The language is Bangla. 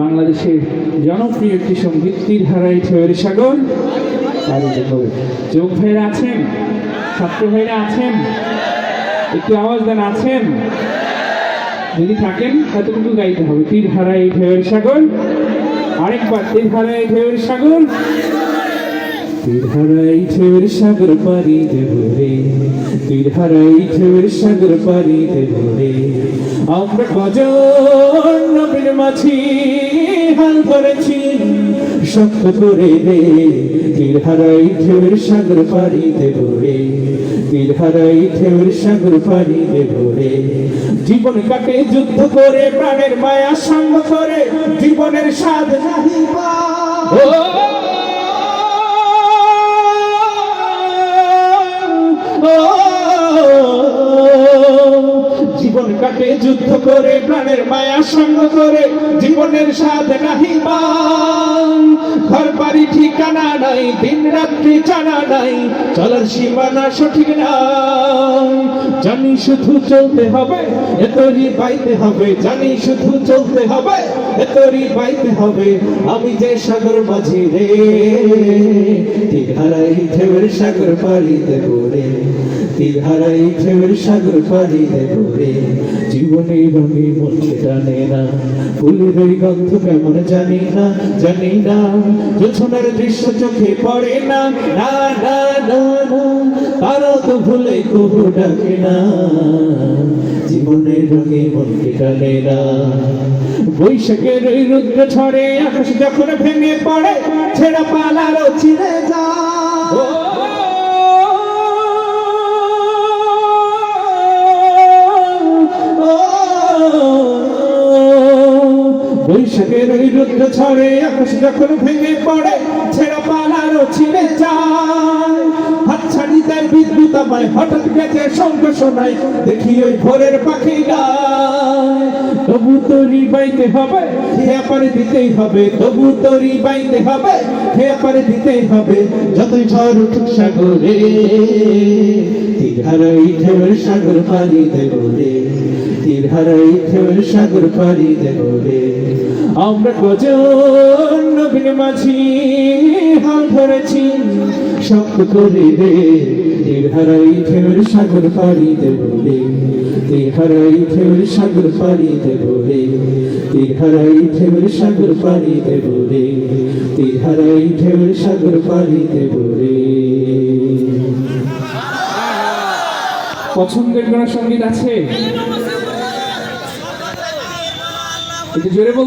বাংলাদেশের জনপ্রিয় একটি সংগীত তীর হারাই ঠেয়ের সাগর যোগ ভাইরা আছেন, ছাত্র ভাইরা আছেন, একটু আওয়াজ দেন, আছেন? যদি থাকেন এতটুকু গাইতে হবে। তীর হারাই ঢেউয়ের সাগর, আরেকবার তীর হারাই ঢেউয়ের সাগর। সাগর পারি দেব রে হারাই দেব রে আমরা ধরেছি, শক্ত রে। তীর হারাই ঢেউয়ের সাগর পারি দেব রে হারাই দেব রে জীবন কাটে যুদ্ধ করে, প্রাণের মায়া সঙ্গ করে, জীবনের ও জীবন কাটে, যুদ্ধ করে, প্রাণের মায়া সঙ্গ করে, জীবনের স্বাদ নাহি। ঘর বাড়ি ঠিকানা নাই, দিন রাত্রি জানা নাই, চলার সীমানা সঠিক নাই জানি শুধু চলতে হবে এতরি বাইতে হবে, জানি শুধু চলতে হবে এতরি বাইতে হবে, আমি যে সাগর মাঝি রে তীর হারাই ঢেউয়ের সাগর পাড়িতে পড়ে তীর হারাই ঢেউয়ের সাগর পড়ে জীবনে রঙে মনকে টানে না, ফুলের ওই গন্ধ কেমন জানি না জানি না। জোছনার দৃশ্য চোখে পড়ে না না না না না তারা তো ভুলে কবু ডাকে না। জীবনের রঙে মনকে টানে না। বৈশাখের রুদ্র ছড়ে আকাশ যখন ভেঙে পড়ে, ছেড়া পালারও চিরে যা বৈশাখের ওই রুদ্র ছড়ে, আকাশ যখন ভেঙে পড়ে, ছেড়া পালারও ছিঁড়ে যায়। হাত ছাড়ি দেয় বিদ্যুৎ আমায়, হঠাৎ গেছে শঙ্খ শোনায়, দেখি ওই ভোরের পাখি তবু তরি বাইতে হবে, খেয়া পারে দিতেই হবে, তবু তরি বাইতে হবে, খেয়া পারে দিতেই হবে, যতই ঝড় উঠুক সাগরে তীর হারাই ঢেউয়ের সাগর পানি দেব রে তীর হারাই ঢেউয়ের সাগর পানি দেব রে। আমরা কজন নবীন মাঝি হাল ধরেছি শক্ত করে তীর হারাই ঢেউয়ের সাগর পানি দেব রে হারাই ঢেউয়ের সাগর পানি দেব রে হারাই ঢেউয়ের সাগর পানি দেব রে হারাই ঢেউয়ের সাগর পানি দেব রে পছন্দের কোন সংগীত আছে? জোরে